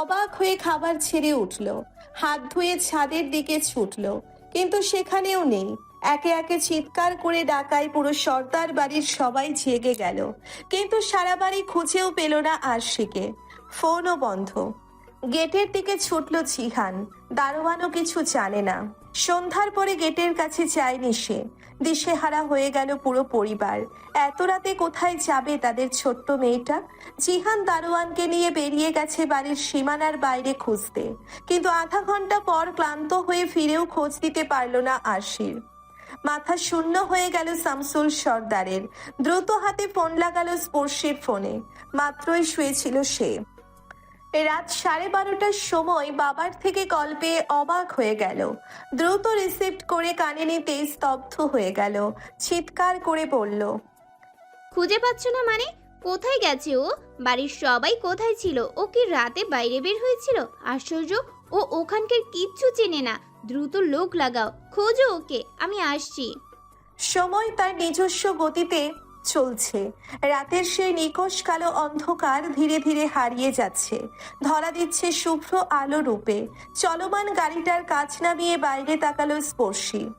অবাক হয়ে খাবার ছেড়ে উঠল। হাত ধুয়ে ছাদের দিকে ছুটল, কিন্তু সেখানেও নেই। একে একে চিৎকার করে ডাকায় পুরো সর্দার বাড়ির সবাই জেগে গেল, কিন্তু সারা বাড়ি খুঁজেও পেল না আরশিকে। ফোনও বন্ধ। গেটের দিকে ছুটল জিহান দারোয়ানও কিছু জানে না। সন্ধ্যার পরে গেটের কাছে যায়নি সে। দিশেহারা হয়ে গেল পুরো পরিবার। এত রাতে কোথায় যাবে তাদের ছোট্ট মেয়েটা? জিহান দারোয়ানকে নিয়ে বেরিয়ে গেছে বাড়ির সীমানার বাইরে খুঁজতে। কিন্তু আধা ঘণ্টা পর ক্লান্ত হয়ে ফিরেও খোঁজ দিতে পারল না আশির মাথা শূন্য হয়ে গেল শামসুল সর্দারের। দ্রুত হাতে ফোন লাগালো স্পর্শের ফোনে। মাত্রই শুয়েছিল সে। রাত সাড়ে বারোটার সময় বাবার থেকে কল পেয়ে অবাক হয়ে গেল। দ্রুত রিসিপ্ট করে কানে নিতে স্তব্ধ হয়ে গেল। চিৎকার করে বলল খুঁজে পাচ্ছ না মানে? কোথায় গেছে ও? বাড়ির সবাই কোথায় ছিল? ও কি রাতে বাইরে বের হয়েছিল? আশ্চর্য ও ওখানকার কিচ্ছু চেনে না। দ্রুত লোক লাগাও। খোঁজো ওকে আমি আসছি। সময় তার নিজস্ব গতিতে চলছে। রাতের সেই নিকশ কালো অন্ধকার ধীরে ধীরে হারিয়ে যাচ্ছে। ধরা দিচ্ছে শুভ্র আলো রূপে। চলমান গাড়িটার কাছ নামিয়ে বাইরে তাকালো স্পর্শী।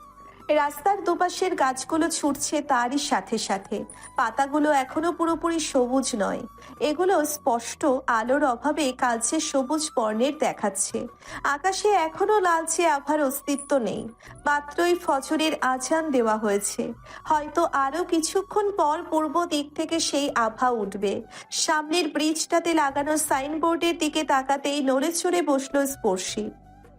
রাস্তার দুপাশের গাছগুলো ছুটছে তারই সাথে সাথে। পাতাগুলো এখনও পুরোপুরি সবুজ নয়। এগুলো স্পষ্ট আলোর অভাবে কালচে সবুজ বর্ণের দেখাচ্ছে। আকাশে এখনও লালচে আভার অস্তিত্ব নেই। মাত্রই ফজরের আজান দেওয়া হয়েছে। হয়তো আরও কিছুক্ষণ পর পূর্ব দিক থেকে সেই আভা উঠবে। সামনের ব্রিজটাতে লাগানো সাইনবোর্ডের দিকে তাকাতেই নড়ে চড়ে বসল স্পর্শী।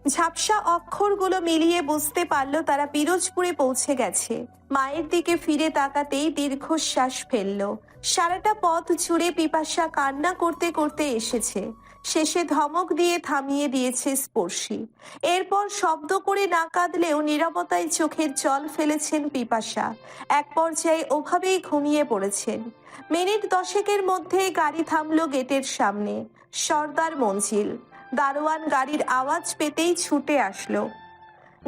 ঝাপসা অক্ষরগুলো মিলিয়ে বুঝতে পারল তারা পিরোজপুরে পৌঁছে গেছে। মায়ের দিকে ফিরে তাকাতেই দীর্ঘশ্বাস ফেলল। সারাটা পথ জুড়ে পিপাসা কান্না করতে করতে এসেছে। শেষে ধমক দিয়ে থামিয়ে দিয়েছে স্পর্শী। এরপর শব্দ করে না কাঁদলেও নিরবতায় চোখের জল ফেলেছেন পিপাসা। এক পর্যায়ে ওভাবেই ঘুমিয়ে পড়েছেন। মিনিট দশেকের মধ্যে গাড়ি থামলো গেটের সামনে। সর্দার মঞ্জিল। দারোয়ান গাড়ির আওয়াজ পেতেই ছুটে আসলো।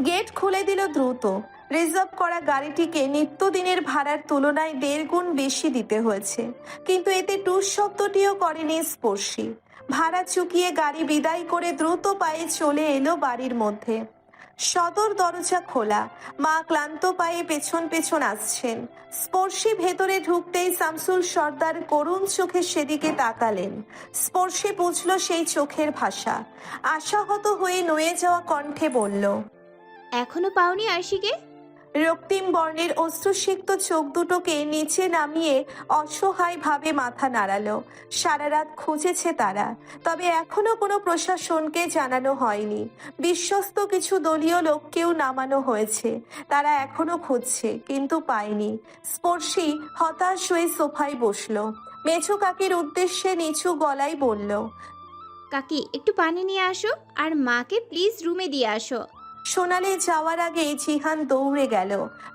গেট খুলে দিল দ্রুত। রিজার্ভ করা গাড়িটিকে নিত্যদিনের ভাড়ার তুলনায় দেড় গুণ বেশি দিতে হয়েছে। কিন্তু এতে টুস শব্দটিও করেনি স্পর্শী। ভাড়া চুকিয়ে গাড়ি বিদায় করে দ্রুত পায়ে চলে এলো বাড়ির মধ্যে। সদর দরজা খোলা। মা ক্লান্ত পায়ে পেছন পেছন আসছেন। স্পর্শী ভেতরে ঢুকতেই শামসুল সর্দার করুণ চোখে সেদিকে তাকালেন। স্পর্শে বুঝল সেই চোখের ভাষা। আশাহত হয়ে নয়ে যাওয়া কণ্ঠে বলল, এখনও পাওনি আরশিকে? রক্তিম বর্ণের অশ্রুসিক্ত চোখ দুটোকে নিচে নামিয়ে অসহায় ভাবে মাথা নাড়ালো। সারা রাত খুঁজেছে তারা, তবে এখনও কোনো প্রশাসনকে জানানো হয়নি। বিশ্বস্ত কিছু দলীয় লোককেও নামানো হয়েছে। তারা এখনও খুঁজছে, কিন্তু পায়নি। স্পর্শী হতাশ হয়ে সোফায় বসল। মেছু কাকির উদ্দেশ্যে নিচু গলায় বলল, কাকি, একটু পানি নিয়ে আসো, আর মাকে প্লিজ রুমে দিয়ে আসো। সোনালি যাওয়ার আগে জিহান দৌড়ে গেল।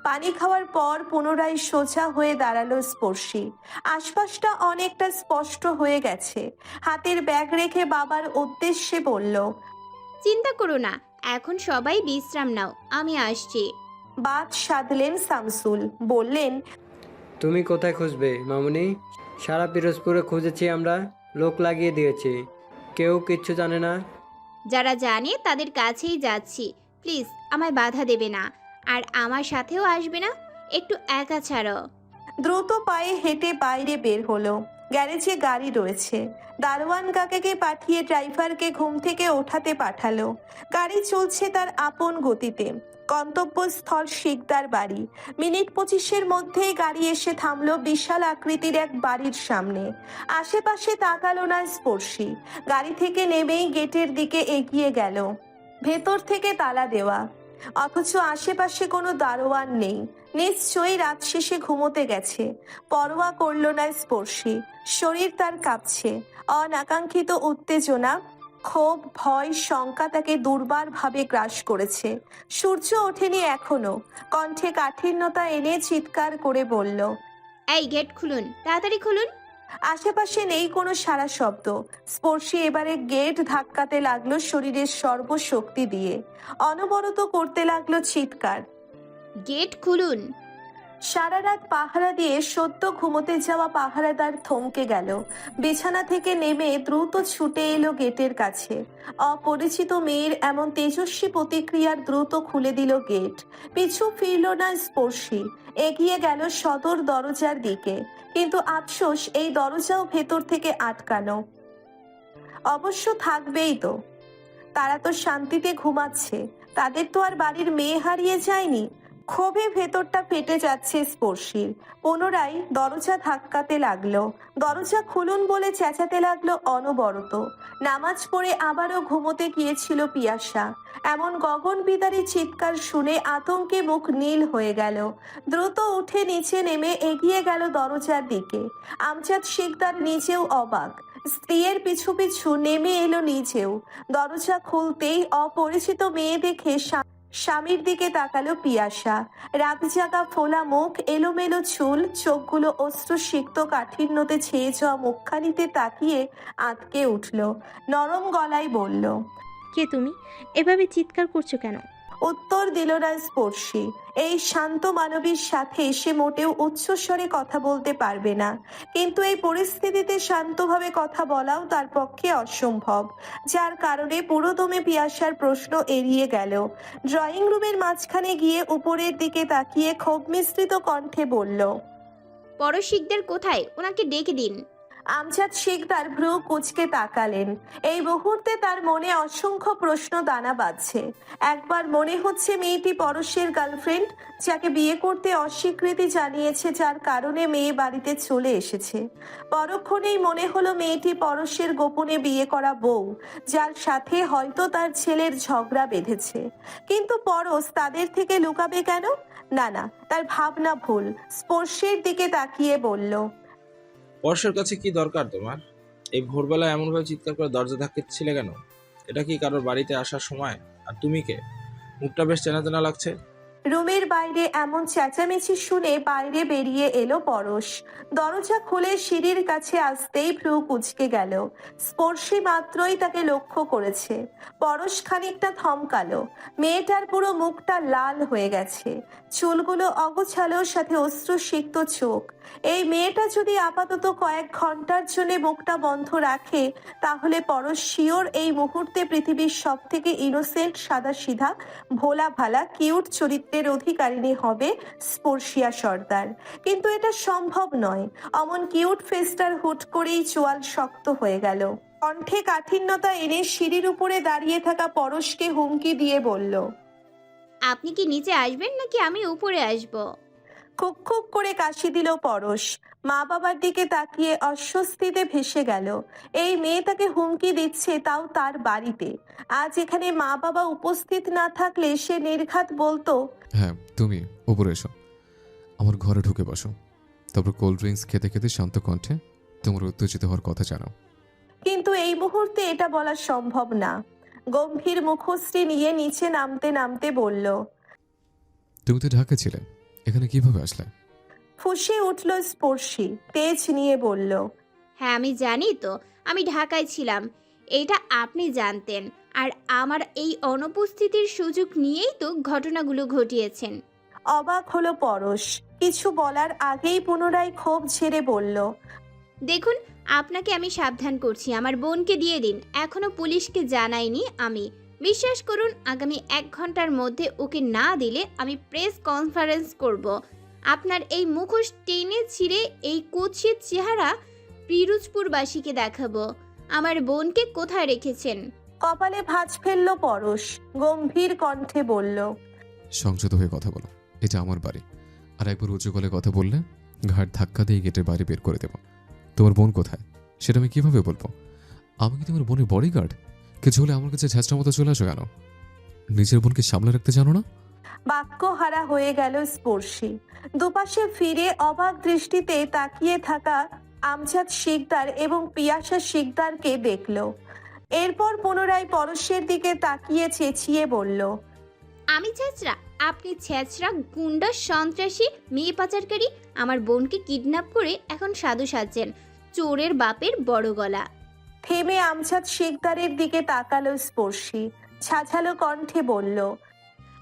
পানি খাওয়ার পর পুনরায় সোজা হয়ে দাঁড়াল স্পর্শী। আশপাশটা অনেকটা স্পষ্ট হয়ে গেছে। হাতের ব্যাগ রেখে বাবার উদ্দেশ্যে বলল চিন্তা করো না এখন সবাই বিশ্রাম নাও আমি আসছি। বাদ সাধলেন শামসুল বললেন তুমি কোথায় খুঁজবে মামুনি? সারা পিরোজপুরে খুঁজেছি আমরা লোক লাগিয়ে দিয়েছি। কেউ কিচ্ছু জানে না? যারা জানে তাদের কাছেই যাচ্ছি প্লিজ আমায় বাধা দেবে না। আর আমার সাথেও আসবে না? একটু একা ছাড়ো। দ্রুত পায়ে হেঁটে বাইরে বের হলো। গ্যারেজে গাড়ি রয়েছে। দারোয়ান কাকাকে পাঠিয়ে ড্রাইভারকে ঘুম থেকে ওঠাতে পাঠালো। গাড়ি চলছে তার আপন গতিতে। গন্তব্যস্থল শিকদার বাড়ি। মিনিট পঁচিশের মধ্যেই গাড়ি এসে থামল বিশাল আকৃতির এক বাড়ির সামনে। আশেপাশে তাকালো না স্পর্শী। গাড়ি থেকে নেমেই গেটের দিকে এগিয়ে গেল। ভেতর থেকে তালা দেওয়া। অথচ আশেপাশে কোনো দারোয়ান নেই। নিশ্চয়ই রাত শেষে ঘুমোতে গেছে। পরোয়া করল না স্পর্শী। শরীর তার কাঁপছে। অনাকাঙ্ক্ষিত উত্তেজনা, ক্ষোভ, ভয়, শঙ্কা তাকে দুর্বারভাবে গ্রাস করেছে। সূর্য ওঠেনি এখনও। কণ্ঠে কাঠিন্যতা এনে চিৎকার করে বলল, এই গেট খুলুন। তাড়াতাড়ি খুলুন। আশেপাশে নেই কোনো সারা শব্দ। স্পর্শী এবারে গেট ধাক্কাতে লাগল শরীরের সর্বশক্তি দিয়ে। অনবরত করতে লাগল চিৎকার। গেট খুলুন। সারা রাত পাহারা দিয়ে সদ্য ঘুমোতে যাওয়া পাহারাদার থমকে গেল। বিছানা থেকে নেমে দ্রুত ছুটে এলো গেটের কাছে। অপরিচিত মেয়ের এমন তেজস্বী প্রতিক্রিয়ার দ্রুত খুলে দিল গেট। পিছু ফিরল না স্পর্শী। এগিয়ে গেল সদর দরজার দিকে। কিন্তু আফসোস এই দরজাও ভেতর থেকে আটকানো অবশ্য থাকবেই তো। তারা তো শান্তিতে ঘুমাচ্ছে। তাদের তো আর বাড়ির মেয়ে হারিয়ে যায়নি। ক্ষোভে ভেতরটা ফেটে যাচ্ছে স্পর্শীর। পুনরায় দরজা ধাক্কাতে লাগল। দরজা খুলুন বলে চেঁচাতে লাগল অনবরত। নামাজ পড়ে আবারও ঘুমোতে গিয়েছিল পিয়াসা। এমন গগন বিদারী চিৎকার শুনে আতঙ্কে মুখ নীল হয়ে গেল। দ্রুত উঠে নিচে নেমে এগিয়ে গেল দরজার দিকে। আমজাদ শিকদার নিজেও অবাক। স্ত্রীর পিছু পিছু নেমে এলো নিজেও। দরজা খুলতেই অপরিচিত মেয়ে দেখে স্বামীর দিকে তাকালো পিয়াসা। রাত জাগা ফোলা মুখ, এলোমেলো চুল, চোখগুলো অস্ত্র অশ্রুসিক্ত কাঠিন্যতে ছেয়ে যাওয়া মুখখানিতে তাকিয়ে আঁতকে উঠল। নরম গলায় বলল, কে তুমি? এভাবে চিৎকার করছ কেন? উত্তর দিল না স্পর্শী। এই শান্ত মানবীর সাথে সে মোটেও উচ্চস্বরে কথা বলতে পারবে না। কিন্তু এই পরিস্থিতিতে শান্তভাবে কথা বলাও তার পক্ষে অসম্ভব। যার কারণে পুরোদমে পিয়াসার প্রশ্ন এড়িয়ে গেল। ড্রয়িং রুমের মাঝখানে গিয়ে উপরের দিকে তাকিয়ে ক্ষোভ মিশ্রিত কণ্ঠে বলল, পরশিকদের কোথায়? ওনাকে ডেকে দিন। আমজাদ শেখ তার ভ্রু কুচকে তাকালেন। এই মুহূর্তে তার মনে অসংখ্য প্রশ্ন দানা বাঁধছে। একবার মনে হচ্ছে মেয়েটি পরশের গার্লফ্রেন্ড, যাকে বিয়ে করতে অস্বীকৃতি জানিয়েছে যার কারণে মেয়ে বাড়িতে চলে এসেছে। পরক্ষণেই মনে হলো মেয়েটি পরশের গোপনে বিয়ে করা বউ, যার সাথে হয়তো তার ছেলের ঝগড়া বেঁধেছে। কিন্তু পরশ তাদের থেকে লুকাবে কেন? না না, তার ভাবনা ভুল। স্পর্শের দিকে তাকিয়ে বলল পরশের কাছে কি দরকার তোমার? এই ভোরবেলা এমনভাবে চিৎকার করে দরজা ধাক্কেছিলে কেন? এটা কি কারোর বাড়িতে আসার সময়? আর তুমি কে? মুখটা বেশ চেনা চেনা লাগছে। রুমের বাইরে এমন চেঁচামেচি শুনে বাইরে বেরিয়ে এলো পরশ। দরজা খুলে সিঁড়ির কাছে আসতেই ভ্রু কুচকে গেল। স্পর্শী মাত্রই তাকে লক্ষ্য করেছে। পরশ খানিকটা থমকালো। মেয়েটার পুরো মুখটা লাল হয়ে গেছে। চুলগুলো অগোছালো সাথে অশ্রুসিক্ত চোখ। এই মেয়েটা যদি আপাতত কয়েক ঘণ্টার জন্য মুখটা বন্ধ রাখে, তাহলে পরশ শিওর এই মুহূর্তে পৃথিবীর সব থেকে ইনোসেন্ট সাদা সিধা ভোলা ভালা কিউট চরিত্রের অধিকারিণী হবে স্পর্শিয়া সর্দার। কিন্তু এটা সম্ভব নয়। অমন কিউট ফেস্টার হুট করেই চোয়াল শক্ত হয়ে গেল। কণ্ঠে কাঠিন্যতা এনে সিঁড়ির উপরে দাঁড়িয়ে থাকা পরশকে হুমকি দিয়ে বলল, আপনি কি নিচে আসবেন নাকি আমি উপরে আসব? খুক খুক করে কাশি দিল পরশ। মা বাবার দিকে তাকিয়ে অস্বস্তিতে ভেসে গেল। এই মেয়ে তাকে হুমকি দিচ্ছে তাও তার বাড়িতে। আজ এখানে মা বাবা উপস্থিত না থাকলে সে নির্ঘাত বলতো হ্যাঁ তুমি উপরে এসো। আমার ঘরে ঢুকে বসো। তারপর কোল্ড ড্রিঙ্কস খেতে খেতে শান্ত কণ্ঠে তোমার উত্তেজিত হওয়ার কথা জানাও। কিন্তু এই মুহূর্তে এটা বলা সম্ভব না। গম্ভীর মুখশ্রী নিয়ে নিচে নামতে নামতে বলল তুমি তো ঢাকা ছিলে। এখানে কীভাবে আসলে ফুসে উঠল স্পর্শী তেজ নিয়ে বলল হ্যাঁ আমি জানি তো আমি ঢাকায় ছিলাম। এটা আপনি জানতেন আর আমার এই অনুপস্থিতির সুযোগ নিয়েই তো ঘটনাগুলো ঘটিয়েছেন। অবাক হলো পরশ কিছু বলার আগেই পুনরায় ক্ষোভ ছেড়ে বলল দেখুন আপনাকে আমি সাবধান করছি আমার বোনকে দিয়ে দিন এখনও পুলিশকে জানাইনি আমি। বিশ্বাস করুন আগামী এক ঘণ্টার মধ্যে ওকে না দিলে আমি প্রেস কনফারেন্স করব। আপনার এই মুখোশ টেনে ছিঁড়ে এই কুৎসিত চেহারা পিরুজপুরবাসীকে দেখাবো। আমার বোনকে কোথায় রেখেছেন? কপালে ভাঁজ ফেলল পরশ গম্ভীর কণ্ঠে বলল সংযত হয়ে কথা বলো এটা আমার বাড়ি। আর একবার উঁচু গলে কথা বললে ঘাট ধাক্কা দিয়ে গেটের বাইরে বের করে দেবো। তোমার বোন কোথায়? সেটা আমি কীভাবে বলব? আমি কি তোমার বোনের বডিগার্ড কিছু হলে আমার কাছে ঝাঁচটা মতো চলে আসো কেন? নিজের বোনকে সামলে রাখতে জানো না? বাক্যহারা হয়ে গেল স্পর্শী। দুপাশে ফিরে অবাক দৃষ্টিতে তাকিয়ে থাকা আমজাদ শিকদার এবং পিয়াসা শিকদারকে দেখল। এরপর পুনরায় পরশের দিকে তাকিয়ে চেঁচিয়ে বলল আমি ছেঁচড়া আপনি ছেঁচড়া গুন্ডা সন্ত্রাসী মেয়ে পাচারকারী আমার বোনকে কিডন্যাপ করে এখন সাধু সাজছেন। চোরের বাপের বড় গলা। থেমে আমজাদ শিকদারের দিকে তাকালো স্পর্শী। ছাছালো কণ্ঠে বলল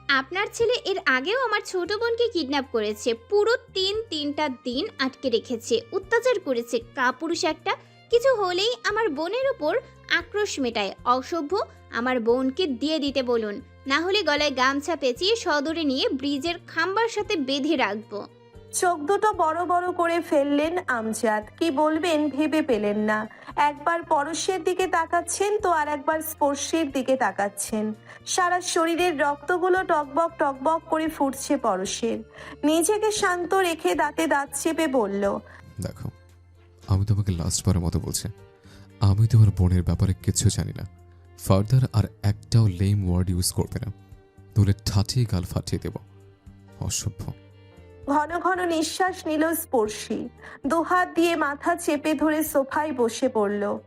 আপনার ছেলে এর আগেও আমার ছোট বোনকে কিডন্যাপ করেছে। পুরো তিন তিনটা দিন আটকে রেখেছে। অত্যাচার করেছে। কাপুরুষ একটা। কিছু হলেই আমার বোনের ওপর আক্রোশ মেটায়। অসভ্য আমার বোনকে দিয়ে দিতে বলুন। না হলে গলায় গামছা পেঁচিয়ে সদরে নিয়ে ব্রিজের খাম্বার সাথে বেঁধে রাখব। চোখ দুটো বড় বড় করে ফেললেন আমজাদ। কি বলবেন ভেবে পেলেন না। একবার পরশের দিকে তাকাচ্ছেন তো আর একবার স্পর্শের দিকে তাকাচ্ছেন। সারা শরীরের রক্তগুলো টকবক টকবক করে ফুটছে পরশের। নিজেকে শান্ত রেখে দাঁতে দাঁত চেপে বলল, দেখো, আমি তোমাকে লাস্টবারের মতো বলছি। আমি তোমার বোনের ব্যাপারে কিছু জানি না। ফার্দার আর একটাও লেম ওয়ার্ড ইউজ করবে না। তুলে ঠাঠিয়ে গাল ফাটিয়ে দেব। অসভ্য। ঘন ঘন নিঃশ্বাস নিল স্পর্শী। দুহাত দিয়ে মাথা চেপে ধরে সোফায় বসে পড়ল।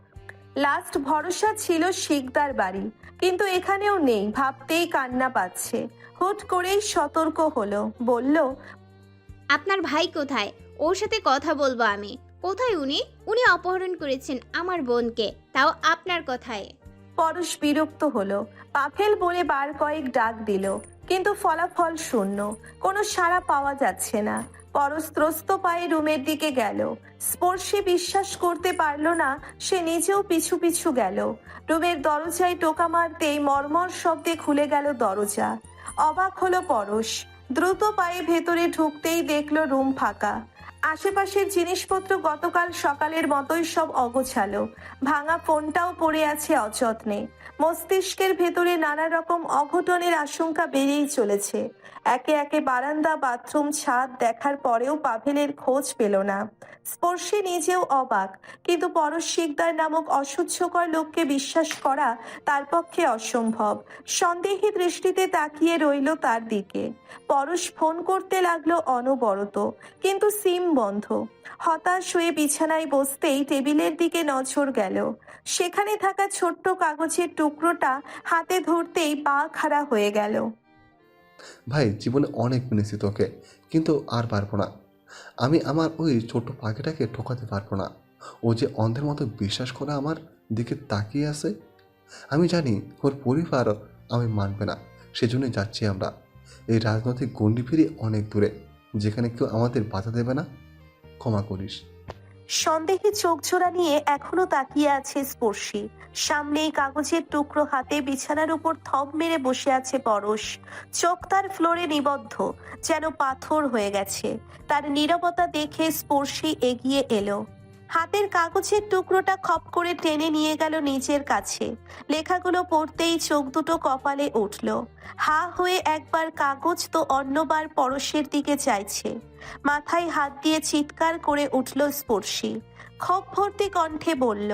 লাস্ট ভরসা ছিল শিকদার বাড়ি কিন্তু এখানেও নেই ভাবতেই কান্না পাচ্ছে। হুট করেই সতর্ক হলো বলল আপনার ভাই কোথায়? ওর সাথে কথা বলব আমি। কোথায় উনি? উনি অপহরণ করেছেন আমার বোনকে তাও আপনার কথায়। পরশ বিরক্ত হলো পাফেল বলে বার কয়েক ডাক দিল। কিন্তু ফলাফল শূন্য। কোনো সাড়া পাওয়া যাচ্ছে না। পরস্ত্রস্ত ত্রস্ত পায়ে রুমের দিকে গেল। স্পর্শে বিশ্বাস করতে পারল না, সে নিজেও পিছু পিছু গেল। রুমের দরজায় টোকা মারতেই মর্মর শব্দে খুলে গেল দরজা। অবাক হলো পরশ। দ্রুত পায়ে ভেতরে ঢুকতেই দেখল রুম ফাঁকা। আশেপাশের জিনিসপত্র গতকাল সকালের মতোই সব অগোছালো। ভাঙা ফোনটাও পড়ে আছে অযত্নে। মস্তিষ্কের ভেতরে নানা রকম অঘটনের আশঙ্কা বেড়েই চলেছে। একে একে বারান্দা, বাথরুম, ছাদ দেখার পরেও পাভেলের খোঁজ পেল না। স্পর্শে নিজেও অবাক, কিন্তু পরশ শিকদার নামক অসহ্যকর লোককে বিশ্বাস করা তার পক্ষে অসম্ভব। সন্দেহী দৃষ্টিতে তাকিয়ে রইল তার দিকে। পরশ ফোন করতে লাগল অনবরত, কিন্তু সিম বন্ধ। হতাশ হয়ে বিছানায় বসতেই টেবিলের দিকে নজর গেল। সেখানে থাকা ছোট্ট কাগজের টুকরোটা হাতে ধরতেই পা খাড়া হয়ে গেল। ভাই, জীবনে অনেক মেনেছি তোকে, কিন্তু আর পারব না। আমি আমার ওই ছোট পাখিটাকে ঠকাতে পারব না। ও যে অন্ধের মতো বিশ্বাস করে আমার দিকে তাকিয়ে আছে, আমি জানি ওর পরিবার আমি মানবে না, সেজন্যই যাচ্ছি আমরা। এই রাজনৈতিক গণ্ডি ফিরে অনেক দূরে, যেখানে কেউ আমাদের বাধা দেবে না। ক্ষমা করিস। সন্দেহে চোখ জোড়া নিয়ে এখনও তাকিয়ে আছে স্পর্শী। সামনেই কাগজের টুকরো হাতে বিছানার উপর থপ মেরে বসে আছে পরশ। চোখ তার ফ্লোরে নিবদ্ধ, যেন পাথর হয়ে গেছে। তার নীরবতা দেখে স্পর্শী এগিয়ে এলো। হাতের কাগজের টুকরোটা খপ করে টেনে নিয়ে গেল নিজের কাছে। লেখাগুলো পড়তেই চোখ দুটো কপালে উঠল। হা হয়ে একবার কাগজ তো অন্যবার পরশের দিকে চাইছে। মাথায় হাত দিয়ে চিৎকার করে উঠল স্পর্শী। খপ ভর্তি কণ্ঠে বলল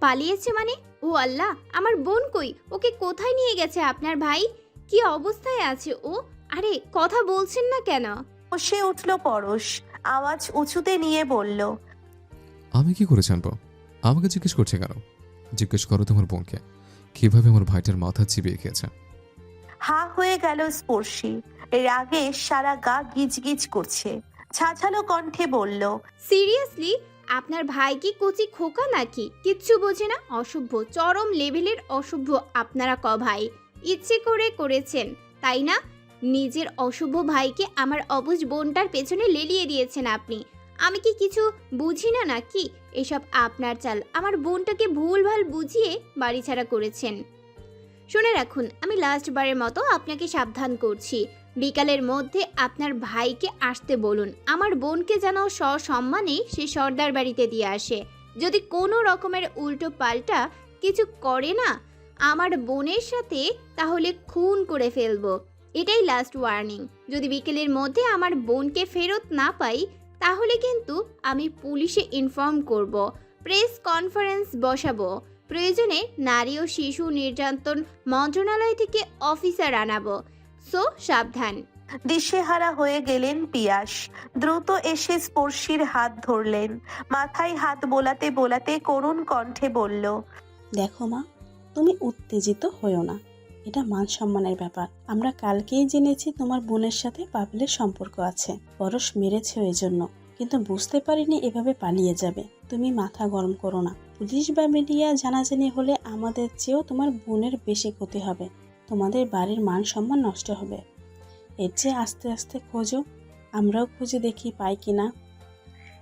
পালিয়েছে মানে? ও আল্লাহ আমার বোন কই? ওকে কোথায় নিয়ে গেছে আপনার ভাই? কি অবস্থায় আছে ও? আরে কথা বলছেন না কেন? সে উঠল পরশ আওয়াজ উঁচুতে নিয়ে বলল আমি কি করে জানব? আমাকে জিজ্ঞেস করছে কেন? জিজ্ঞেস করো তোমার বোনকে। কীভাবে আমার ভাইটার মাথা চিবিয়ে খেয়েছে? হা হয়ে গেল স্পর্শী। রাগে সারা গা গিজ গিজ করছে। ঝাঝালো কণ্ঠে বলল সিরিয়াসলি? আপনার ভাই কি কচি খোকা নাকি? কিচ্ছু বোঝে না। অসভ্য চরম লেভেলের অসভ্য আপনারা ক ভাই? ইচ্ছে করে করেছেন তাই না? নিজের অশুভ ভাইকে আমার অবুজ বোনটার পেছনে লেলিয়ে দিয়েছেন আপনি। আমি কি কিছু বুঝি না নাকি? এসব আপনার চাল। আমার বোনটাকে ভুলভাল বুঝিয়ে বাড়ি ছাড়া করেছেন। শুনে রাখুন, আমি লাস্ট বারের মতো আপনাকে সাবধান করছি। বিকালের মধ্যে আপনার ভাইকে আসতে বলুন। আমার বোনকে যেন সসম্মানে সে সর্দার বাড়িতে দিয়ে আসে। যদি কোনো রকমের উল্টো পাল্টা কিছু করে না, আমার বোনের সাথে তাহলে খুন করে ফেলব। এটাই লাস্ট ওয়ার্নিং যদি বিকেলের মধ্যে আমার বোনকে ফেরত না পাই তাহলে কিন্তু আমি পুলিশে ইনফর্ম করব প্রেস কনফারেন্স বসাবো। প্রয়োজনে নারী ও শিশু নির্যাতন মন্ত্রণালয় থেকে অফিসার আনাবো। সো সাবধান। দিশেহারা হয়ে গেলেন পিয়াস। দ্রুত এসে স্পর্শীর হাত ধরলেন। মাথায় হাত বোলাতে বোলাতে করুণ কণ্ঠে বলল দেখো মা তুমি উত্তেজিত হয়েও না। এটা মান সম্মানের ব্যাপার। আমরা কালকেই জেনেছি তোমার বোনের সাথে পাপেলের সম্পর্ক আছে। পরশ মেরেছে ওই জন্য কিন্তু বুঝতে পারিনি এভাবে পালিয়ে যাবে। তুমি মাথা গরম করো না। পুলিশ বা মিডিয়া জানাজানি হলে আমাদের চেয়েও তোমার বোনের বেশি ক্ষতি হবে। তোমাদের বাড়ির মান সম্মান নষ্ট হবে। এর চেয়ে আস্তে আস্তে খোঁজো। আমরাও খুঁজে দেখি পাই কি না।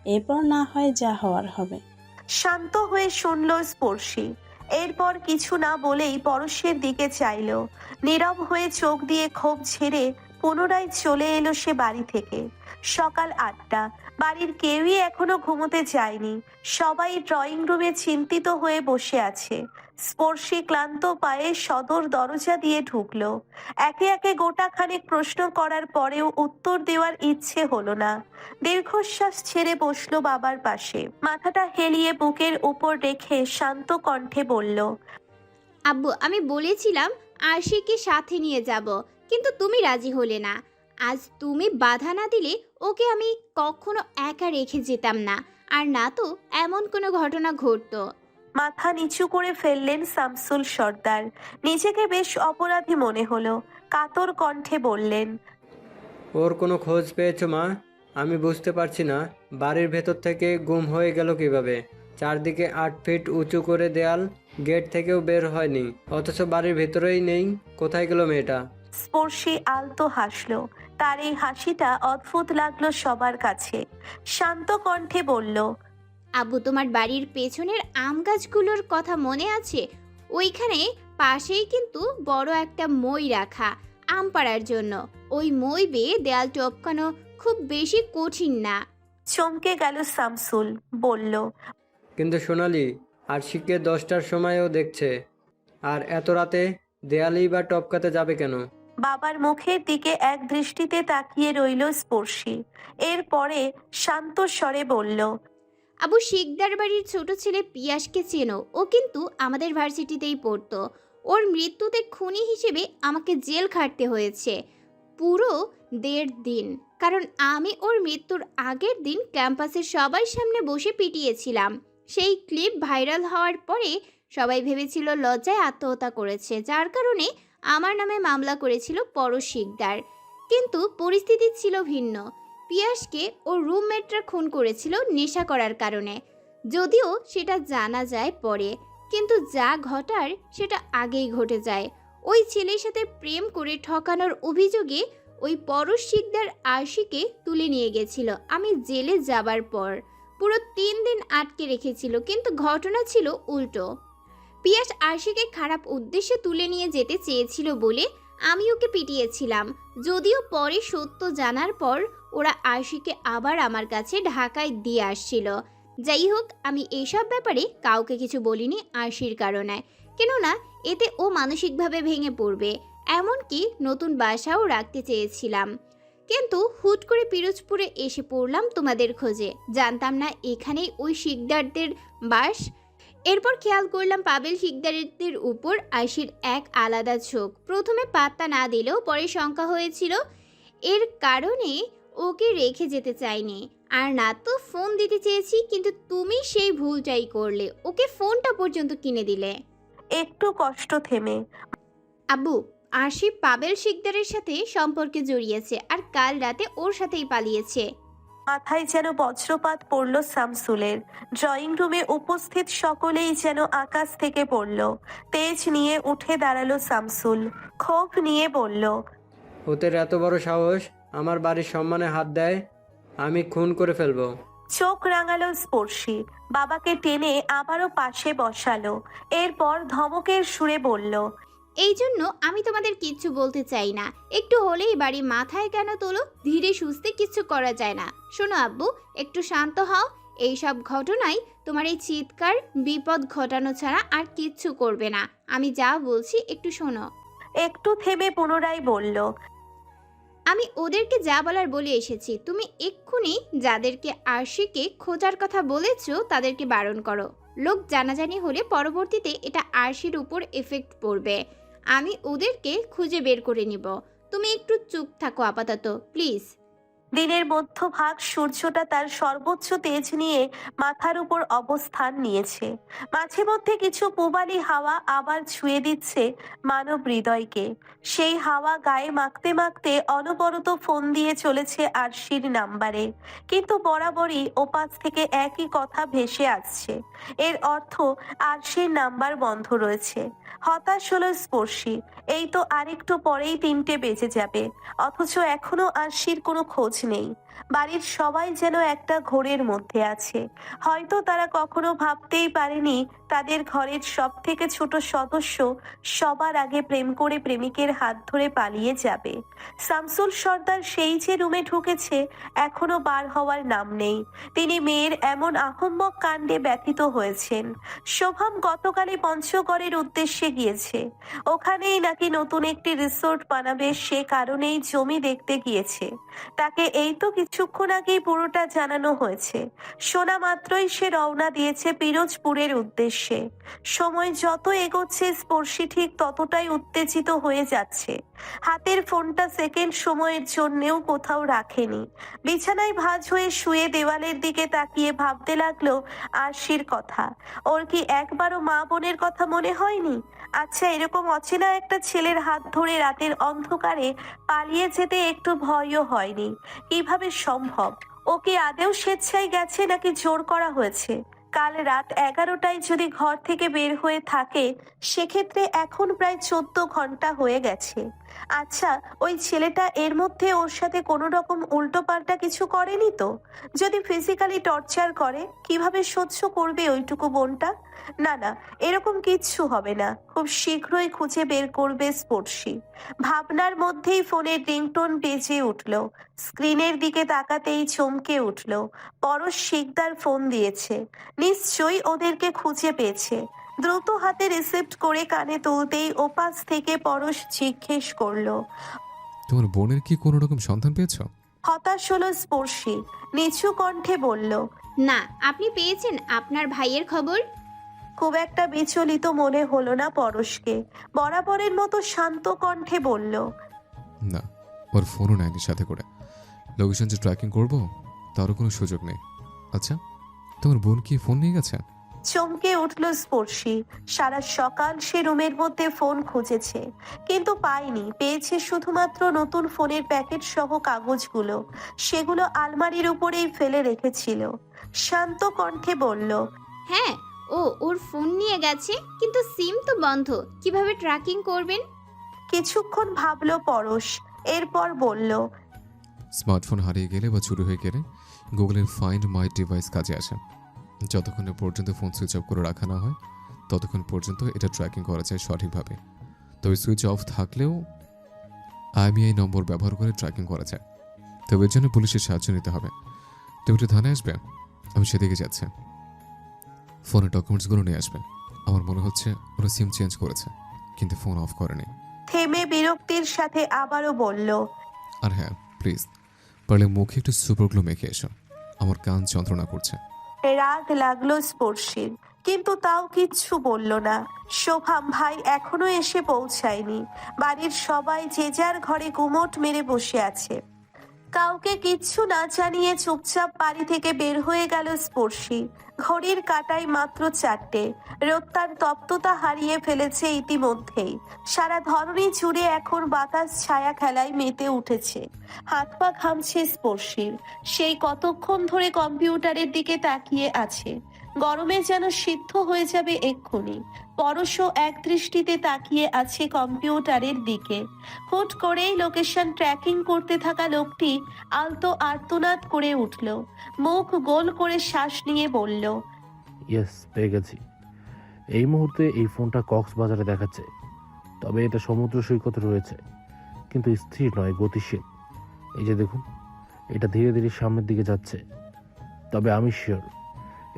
এরপর না হয় যা হওয়ার হবে। শান্ত হয়ে শুনল স্পর্শী। এরপর কিছু না বলেই পরশের দিকে চাইল। নীরব হয়ে চোখ দিয়ে ক্ষোভ ছেড়ে পুনরায় চলে এলো সে বাড়ি থেকে। সকাল আটটা। বাড়ির কেউই এখনও ঘুমোতে যায়নি। সবাই ড্রয়িং রুমে চিন্তিত হয়ে বসে আছে। স্পর্শী ক্লান্ত পায়ে সদর দরজা দিয়ে ঢুকলো। একে একে গোটা খানেক প্রশ্ন করার পরেও উত্তর দেওয়ার ইচ্ছে হলো না। দীর্ঘশ্বাস ছেড়ে বসল বাবার পাশে। মাথাটা হেলিয়ে বুকের উপর রেখে শান্ত কণ্ঠে বলল, আব্বু, আমি বলেছিলাম আশিকে সাথে নিয়ে যাব, কিন্তু তুমি রাজি হলে না। আজ তুমি বাধা না দিলে ওকে আমি কখনো একা রেখে যেতাম না। আর না তো, এমন কোনো ঘটনা ঘটতো। মাথা নিচু করে ফেললেন শামসুল সর্দার। নিজেকে বেশ অপরাধী মনে হলো। কাতর কণ্ঠে বললেন ওর কোনো খোঁজ পেয়েছ মা? আমি বুঝতে পারছি না বাড়ির ভেতর থেকে গুম হয়ে গেল কীভাবে? চারদিকে আট ফিট উঁচু করে দেয়াল গেট থেকেও বের হয়নি অথচ বাড়ির ভেতরেই নেই। কোথায় গেল মেয়েটা? স্পর্শী আলতো হাসলো। তার এই হাসিটা অদ্ভুত লাগল সবার কাছে। শান্ত কণ্ঠে বলল আব্বু তোমার বাড়ির পেছনের আম গাছগুলোর কথা মনে আছে? ওইখানে পাশেই কিন্তু বড় একটা মই রাখা আম পাড়ার জন্য। ওই মই বেয়ে দেয়াল টপকানো খুব বেশি কঠিন না। চমকে গেল শামসুল বলল কিন্তু সোনালি আর শিখকে দশটার সময়ও দেখছে। আর এত রাতে দেয়ালেই বা টপকাতে যাবে কেন? বাবার মুখের দিকে এক দৃষ্টিতে তাকিয়ে রইল স্পর্শী। এরপরে শান্ত স্বরে বলল আবু শিকদার বাড়ির ছোট ছেলে পিয়াসকে চেনো। ও কিন্তু আমাদের ভার্সিটিতেই পড়তো। ওর মৃত্যুতে খুনি হিসেবে আমাকে জেল খাটতে হয়েছে। পুরো দেড় দিন। কারণ আমি ওর মৃত্যুর আগের দিন ক্যাম্পাসের সবার সামনে বসে পিটিয়েছিলাম। সেই ক্লিপ ভাইরাল হওয়ার পরে সবাই ভেবেছিল লজ্জায় আত্মহত্যা করেছে। যার কারণে আমার নামে মামলা করেছিল পরশ শিকদার। কিন্তু পরিস্থিতি ছিল ভিন্ন। পিয়াসকে ওর রুমমেটরা খুন করেছিল নেশা করার কারণে। যদিও সেটা জানা যায় পরে, কিন্তু যা ঘটার সেটা আগেই ঘটে যায়। ওই ছেলের সাথে প্রেম করে ঠকানোর অভিযোগে ওই পরশ শিকদার আশিকে তুলে নিয়ে গেছিল। আমি জেলে যাবার পর। পুরো তিন দিন আটকে রেখেছিল, কিন্তু ঘটনা ছিল উল্টো। পিয়াস আশিকে খারাপ উদ্দেশ্যে তুলে নিয়ে যেতে চেয়েছিল বলে আমি ওকে পিটিয়েছিলাম। যদিও পরে সত্য জানার পর ওরা আশিকে আবার আমার কাছে ঢাকায় দিয়ে আসছিল। যাই হোক, আমি এইসব ব্যাপারে কাউকে কিছু বলিনি আশির কারণে। কেননা, এতে ও মানসিকভাবে ভেঙে পড়বে, এমনকি নতুন বাসাও রাখতে চেয়েছিলাম। কিন্তু হুট করে পিরোজপুরে এসে পড়লাম তোমাদের খোঁজে। জানতাম না এখানেই ওই শিকদারদের বাস এরপর খেয়াল করলাম পাবেল শিকদারদের উপর আশির এক আলাদা ঝোঁক। প্রথমে পাত্তা না দিলেও পরে শঙ্কা হয়েছিল এর কারণে ওকে রেখে যেতে চাইনি। আর না তো ফোন দিতে চেয়েছি কিন্তু তুমি সেই ভুলটাই করলে। ওকে ফোনটা পর্যন্ত কিনে দিলে। একটু কষ্ট থেমে। আব্বু আশি পাবেল শিকদারের সাথে সম্পর্কে জড়িয়েছে আর কাল রাতে ওর সাথেই পালিয়েছে। মাথায় যেন বজ্রপাত পড়ল শামসুলের। ড্রয়িং রুমে উপস্থিত সকলেই যেন আকাশ থেকে পড়ল। তেজ নিয়ে উঠে দাঁড়াল শামসুল। ক্ষোভ নিয়ে বলল ওদের এত বড় সাহস? আমার বাড়ির সম্মানে হাত দেয়? আমি খুন করে ফেলব। চোখ রাঙালো স্পর্শী। বাবাকে টেনে আবারও পাশে বসালো। এরপর ধমকের সুরে বলল এই জন্য আমি তোমাদের কিচ্ছু বলতে চাই না। একটু হলেই বাড়ি মাথায় কেন তোলো? ধীরে সুস্থে কিচ্ছু করা যায় না। শোনো আব্বু একটু শান্ত হও। এইসব ঘটনায় তোমার এই চিৎকার বিপদ ঘটানো ছাড়া আর কিচ্ছু করবে না। আমি যা বলছি একটু শোনো। একটু থেমে পুনরায় বলল আমি ওদেরকে যা বলার বলে এসেছি। তুমি এক্ষুনি যাদেরকে আরশিকে খোঁজার কথা বলেছ তাদেরকে বারণ করো। লোক জানাজানি হলে পরবর্তীতে এটা আরশির উপর এফেক্ট পড়বে। আমি ওদেরকে খুঁজে বের করে নিব। তুমি একটু চুপ থাকো আপাতত প্লিজ। দিনের মধ্যভাগ সূর্যটা তার সর্বোচ্চ তেজ নিয়ে মাথার উপর অবস্থান নিয়েছে। মাঝে মধ্যে কিছু পূবালি হাওয়া আবার ছুঁয়ে দিচ্ছে মানব হৃদয়কে। সেই হাওয়া গায়ে মাখতে মাখতে অনবরত ফোন দিয়ে চলেছে আরশির নাম্বারে। কিন্তু বরাবরই ওপাশ থেকে একই কথা ভেসে আসছে। এর অর্থ আরশির নাম্বার বন্ধ রয়েছে। হতাশ হলো স্পর্শী। এই তো আরেকটু পরেই তিনটে বেজে যাবে। অথচ এখনও আরশির কোনো খোঁজ নেই বাড়ির সবাই যেন একটা ঘোরের মধ্যে আছে। হয়তো তারা কখনো ভাবতেই পারেনি, তাদের ঘরের সব থেকে ছোট সদস্য সবার আগে প্রেম করে প্রেমিকের হাত ধরে পালিয়ে যাবে। শামসুল সর্দার সেই যে রুমে ঢুকেছে, এখনও বার হওয়ার নাম নেই। তিনি মেয়ের এমন আহম্মক কাণ্ডে ব্যথিত হয়েছেন। শোভাম গতকালে পঞ্চগড়ের উদ্দেশ্যে গিয়েছে। ওখানেই নাকি নতুন একটি রিসোর্ট বানাবে সে কারণেই জমি দেখতে গিয়েছে। তাকে এই তো কিছুক্ষণ আগেই পুরোটা জানানো হয়েছে। শোনা মাত্রই সে রওনা দিয়েছে পিরোজপুরের উদ্দেশ্যে। সময় যত এগোচ্ছে, স্পর্শী ঠিক ততটাই উত্তেজিত হয়ে যাচ্ছে। হাতের ফোনটা সেকেন্ড সময়ের জন্যেও কোথাও রাখেনি। বিছানায় ভাঁজ হয়ে শুয়ে দেওয়ালের দিকে তাকিয়ে ভাবতে লাগল আরশির কথা। ওর কি একবারও মা বোনের কথা মনে হয়নি? আচ্ছা এরকম অচেনা একটা ছেলের হাত ধরে রাতের অন্ধকারে পালিয়ে যেতে একটু ভয়ও হয়নি। কীভাবে সম্ভব? ওকে আদেও স্বেচ্ছায় গেছে নাকি জোর করা হয়েছে? কাল রাত এগারোটায় যদি ঘর থেকে বের হয়ে থাকে, সেক্ষেত্রে এখন প্রায় চোদ্দ ঘণ্টা হয়ে গেছে। আচ্ছা ওই ছেলেটা এর মধ্যে ওর সাথে কোনো রকম উল্টোপাল্টা কিছু করেনি তো? যদি ফিজিক্যালি টর্চার করে, কীভাবে সহ্য করবে ওইটুকু বোনটা? না না, এরকম কিচ্ছু হবে না। খুব শীঘ্রই খুঁজে বের করবে স্পর্শী ভাবনার মধ্যেই ফোনের রিংটোন বেজে উঠল। স্ক্রিনের দিকে তাকাতেই চমকে উঠল। পরশ শিকদার ফোন দিয়েছে। নিশ্চয়ই ওদেরকে খুঁজে পেয়েছে। দ্রুত হাতে রিসিপ্ট করে কানে তুলতেই ওপাশ থেকে পরশ জিজ্ঞেস করল তোমার বোনের কি কোনো রকম সন্ধান পেয়েছ? হতাশ হলো স্পর্শী নিচু কণ্ঠে বলল না আপনি পেয়েছেন আপনার ভাইয়ের খবর? খুব একটা বিচলিত মনে হলো না পরশকে বরাবরের মতো শান্ত কণ্ঠে বলল না ওর ফোনও নেয়নি সাথে করে। লোকেশন যে ট্র্যাকিং করব তারও কোনো সুযোগ নেই। আচ্ছা তোমার বোন কি ফোন নিয়ে গেছে? চমকে উঠল স্পর্শী। সারা সকাল সে রুমের মধ্যে ফোন খুঁজেছে কিন্তু পায়নি। পেয়েছে শুধুমাত্র নতুন ফোনের প্যাকেট সহ কাগজগুলো। সেগুলো আলমারির উপরেই ফেলে রেখেছিল। শান্ত কণ্ঠে বলল হ্যাঁ ও ওর ফোন নিয়ে গেছে কিন্তু সিম তো বন্ধ। কীভাবে ট্র্যাকিং করবেন? কিছুক্ষণ ভাবলো পরশ এরপর বলল স্মার্টফোন হারিয়ে গেলে বা চুরি হয়ে গেলে গুগলের ফাইন্ড মাই ডিভাইস কাজে আসে। যতক্ষণে পর্যন্ত ফোন সুইচ অফ করে রাখা না হয় ততক্ষণ পর্যন্ত এটা ট্র্যাকিং করা যায় সঠিকভাবে। তবে সুইচ অফ থাকলেও আইমিআই নম্বর ব্যবহার করে ট্র্যাকিং করা যায়। তবে এর জন্য পুলিশের সাহায্য নিতে হবে। তুমি একটু থানায় আসবে? আমি সেদিকে যাচ্ছি। ফোনের ডকুমেন্টসগুলো নিয়ে আসবে। আমার মনে হচ্ছে ওরা সিম চেঞ্জ করেছে কিন্তু ফোন অফ করেনি। থেমে বিরক্তির সাথে আবারও বলল আর হ্যাঁ প্লিজ পারলে মুখে একটু সুপার সুপারগ্লো মেখে এসো। আমার কান যন্ত্রণা করছে। রাগ লাগল স্পর্শীর কিন্তু তাও কিচ্ছু বলল না। শোভাম ভাই এখনও এসে পৌঁছায়নি। বাড়ির সবাই যে যার ঘরে গুমোট মেরে বসে আছে। কাউকে কিচ্ছু না জানিয়ে চুপচাপ বাড়ি থেকে বের হয়ে গেল স্পর্শী। ঘড়ির কাটায় মাত্র চারটে। রোদ তপ্ততা হারিয়ে ফেলেছে ইতিমধ্যেই। সারা ধরনী জুড়ে এখন বাতাস ছায়া খেলায় মেতে উঠেছে। হাত পা ঘামছে স্পর্শীর। সেই কতক্ষণ ধরে কম্পিউটারের দিকে তাকিয়ে আছে। গরমে যেন সিদ্ধ হয়ে যাবে এক্ষুনি। পরশও এক দৃষ্টিতে তাকিয়ে আছে কম্পিউটারের দিকে। হুট করেই লোকেশন ট্র্যাকিং করতে থাকা লোকটি আলতো আর্তনাদ করে উঠল। মুখ গোল করে শ্বাস নিয়ে বলল ইয়েস পেয়ে গেছি। এই মুহূর্তে এই ফোনটা কক্সবাজারে দেখাচ্ছে। তবে এটা সমুদ্র সৈকতে রয়েছে। কিন্তু স্থির নয়, গতিশীল। এই যে দেখুন, এটা ধীরে ধীরে সামনের দিকে যাচ্ছে। তবে আমি শিওর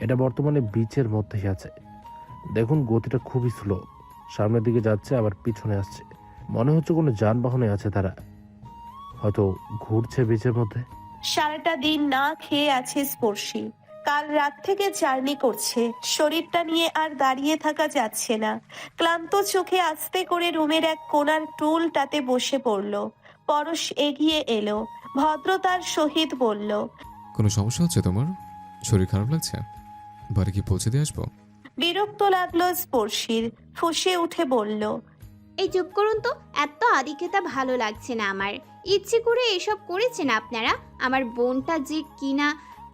এটা বর্তমানে বিচের মধ্যেই আছে। দেখুন গতিটা খুবই স্লো সামনের দিকে যাচ্ছে আবার পিছনে আসছে। মনে হচ্ছে কোনো যানবাহনে আছে তারা। হয়তো ঘুরছে বিচের মধ্যে। সারাটা দিন না খেয়ে আছে স্পর্শী। কাল রাত থেকে জার্নি করছে। শরীরটা নিয়ে আর দাঁড়িয়ে থাকা যাচ্ছে না। ক্লান্ত চোখে আস্তে করে রুমের এক কোণার টুলটাতে বসে পড়ল। পরশ এগিয়ে এলো। ভদ্রতার সহিত বলল কোনো সমস্যা হচ্ছে তোমার? শরীর খারাপ লাগছে? বাড়ি কি পৌঁছে দিয়ে আসব? বিরক্ত লাগল স্পর্শীর ফুসে উঠে বলল এই চুপ করুন তো এত আদিক্ষেতা ভালো লাগছে না আমার। ইচ্ছে করে এসব করেছেন আপনারা। আমার বোনটা যে কিনা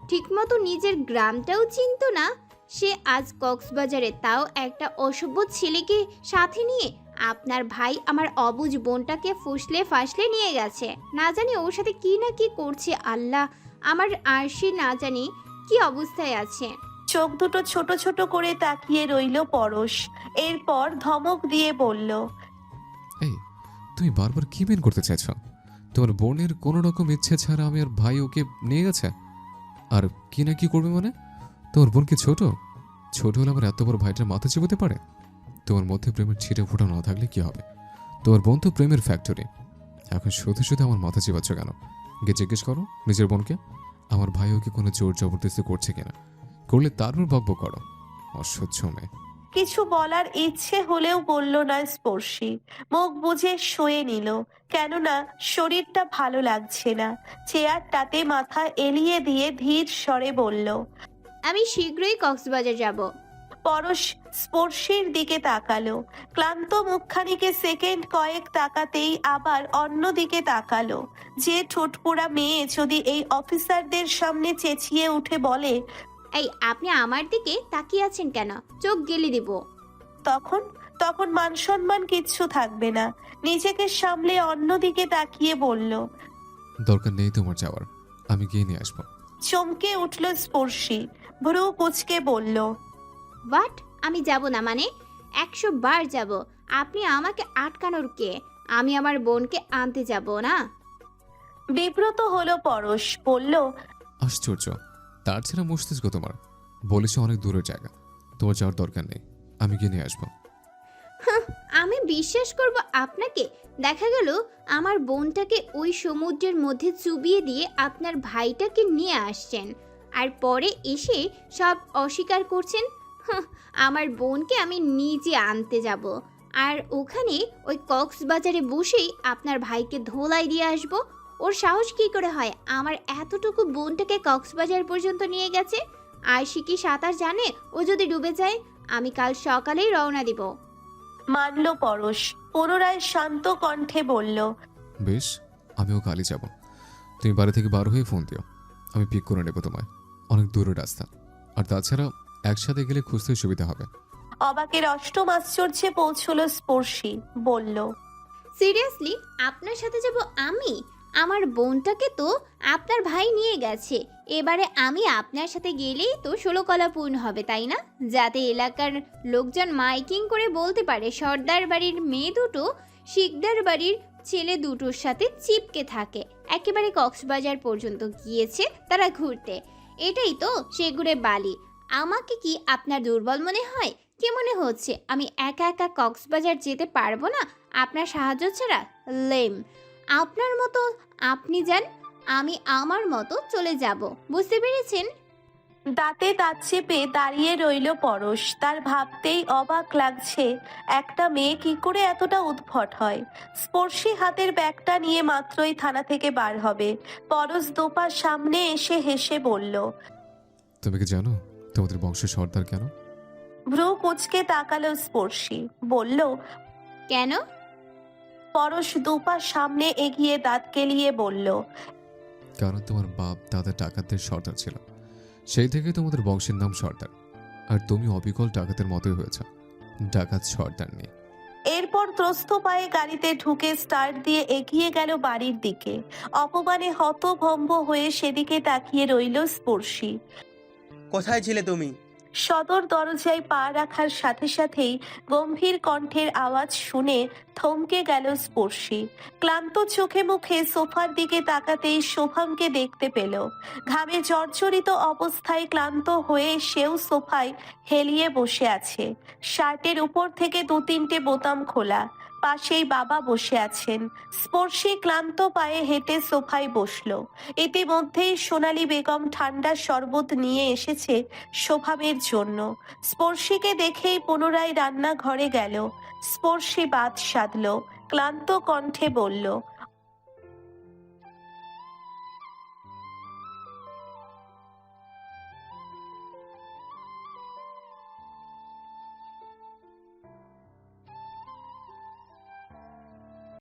ঠিকমতো নিজের গ্রামটাও চিনতো না সে আজ কক্সবাজারে তাও একটা অসভ্য ছেলেকে সাথে নিয়ে আপনার ভাই আমার অবুজ বোনটাকে ফুসলে ফাসলে নিয়ে গেছে। না জানি ওর সাথে কি না কি করছে আল্লাহ আমার আরশি না জানি কি অবস্থায় আছে। চোখ দুটো ছোট ছোট করে তাকিয়ে রইল পরশ। এরপর ধমক দিয়ে বলল, এই, তুমি বারবার কি বেন করতে চাইছো? তোমার বোনের কোনো রকম ইচ্ছে ছাড়া আমি আর ভাই ওকে নিয়ে গেছে? আর কি না কি করবে মানে? তোমার বোন কি ছোট? ছোট হলে আমার এত বড় ভাইটার মাথা চিবোতে পারে? তোমার মধ্যে প্রেমের ছিটে ফোটা না থাকলে কি হবে? তোমার বোন তো প্রেমের ফ্যাক্টরি এখন শুধু শুধু আমার মাথা চিবাচ্ছ কেন? গিয়ে জিজ্ঞেস করো নিজের বোনকে, আমার ভাই ওকে কোনো জোর জবরদস্তি করছে কিনা? করলে তারপর বকব করো। অসহ্য মেয়ে। কিছু বলার ইচ্ছে হলেও বলল না স্পর্শী। মুখ বুঝে শুয়ে নিল। কেননা শরীরটা ভালো লাগছে না। চেয়ারটাতে মাথা এলিয়ে দিয়ে ধীর স্বরে বলল আমি শীঘ্রই কক্সবাজার যাব। পরশ স্পর্শীর দিকে তাকালো। ক্লান্ত মুখখানিকে সেকেন্ড কয়েক তাকাতেই আবার অন্য দিকে তাকালো। যে ঠোঁটপোড়া মেয়ে যদি এই অফিসারদের সামনে চেঁচিয়ে উঠে বলে এই আপনি আমার দিকে তাকিয়ে আছেন কেন? চোখ গেলে দিব। তখন তখন মান সম্মান কিচ্ছু থাকবে না। নিজেকে সামলে অন্যদিকে তাকিয়ে বলল দরকার নেই তোমার যাওয়ার আমি গিয়ে নিয়ে আসব। চমকে উঠল স্পর্শী। ভ্রু কুচকে বলল হোয়াট আমি যাব না মানে? একশো বার যাব। আপনি আমাকে আটকানোর কে? আমি আমার বোনকে আনতে যাব না? বিব্রত হলো পরশ বলল আশ্চর্য। তার ছাড়া মস্তিষ্ক তোমার। বলেছে অনেক দূরের জায়গা। তোমার যাওয়ার দরকার নেই। আমি গিয়ে নিয়ে আসব। আমি বিশ্বাস করব আপনাকে। দেখা গেল আমার বোনটাকে ওই সমুদ্রের মধ্যে চুবিয়ে দিয়ে আপনার ভাইটাকে নিয়ে আসছেন। আর পরে এসে সব অস্বীকার করছেন আমার বোনকে আমি নিজে আনতে যাব। আর ওখানে ওই কক্সবাজারে বসেই আপনার ভাইকে ধোলাই দিয়ে আসব। ওর সাহস কী করে হয়? আমার এতটুকু বোনটাকে কক্সবাজার পর্যন্ত নিয়ে গেছে? আর সে কি সাঁতার জানে? ও যদি ডুবে যায় আমি কাল সকালেই রওনা দিব। মানল পরশ। পুনরায় শান্ত কণ্ঠে বলল বেশ আমিও কালই যাব। তুমি বাড়ি থেকে বার হয়ে ফোন দিও। আমি পিক করে নেব তোমায়। অনেক দূরের রাস্তা। আর তাছাড়া একসাথে গেলে খুঁজতে সুবিধা হবে। অবাকের অষ্টম আশ্চর্যে পৌঁছল স্পর্শী। বলল সিরিয়াসলি আপনার সাথে যাব আমি? আমার বোনটাকে তো আপনার ভাই নিয়ে গেছে। এবারে আমি আপনার সাথে গেলেই তো ষোলো কলা পূর্ণ হবে, তাই না? যাতে এলাকার লোকজন মাইকিং করে বলতে পারে, সর্দার বাড়ির মেয়ে দুটো শিকদার বাড়ির ছেলে দুটোর সাথে চিপকে থাকে। একেবারে কক্সবাজার পর্যন্ত গিয়েছে তারা ঘুরতে। এটাই তো সেগুড়ে বালি। আমাকে কি আপনার দুর্বল মনে হয়? কি মনে হচ্ছে? আমি একা একা কক্সবাজার যেতে পারব না? আপনার সাহায্য ছাড়া? লেম। আপনার মতো আপনি যান আমি আমার মতো চলে যাব। বুঝতে পেরেছেন? দাঁতে দাঁত চেপে দাঁড়িয়ে রইল পরশ। তার ভাবতেই অবাক লাগছে একটা মেয়ে কি করে এতটা উদ্ভট হয়। স্পর্শী হাতের ব্যাগটা নিয়ে মাত্রই থানা থেকে বার হবে। পরশ দোপা সামনে এসে হেসে বলল তুমি কি জানো তোমাদের বংশ সর্দার কেন? ভ্রু কুচকে তাকালো স্পর্শী বলল কেন? পরশ দুপা সামনে এগিয়ে দাঁত কেলিয়ে বলল কারণ তোমার বাপ দাদা ডাকাতদের সর্দার ছিল। সেই থেকে তোমাদের বংশের নাম সর্দার। আর তুমি অবিকল ডাকাতের মতোই হয়েছ। ডাকাত সর্দার নেই। এরপর ত্রস্ত পায়ে গাড়িতে ঢুকে স্টার্ট দিয়ে এগিয়ে গেল বাড়ির দিকে। অপমানে হতভম্ব হয়ে সেদিকে তাকিয়ে রইল স্পর্শী। কোথায় ছিলে তুমি? সদর দরজায় পা রাখার সাথে সাথেই গম্ভীর কণ্ঠের আওয়াজ শুনে থমকে গেল স্পর্শী। ক্লান্ত চোখে মুখে সোফার দিকে তাকাতেই শোভামকে দেখতে পেল। ঘামে জর্জরিত অবস্থায় ক্লান্ত হয়ে সেও সোফায় হেলিয়ে বসে আছে। শার্টের উপর থেকে দু তিনটে বোতাম খোলা। পাশেই বাবা বসে আছেন। স্পর্শে ক্লান্ত পায়ে হেঁটে সোফায় বসল। ইতিমধ্যেই সোনালী বেগম ঠান্ডা শরবত নিয়ে এসেছে স্বভাবের জন্য। স্পর্শীকে দেখেই পুনরায় রান্নাঘরে গেল। স্পর্শী বাদ সাধল। ক্লান্ত কণ্ঠে বলল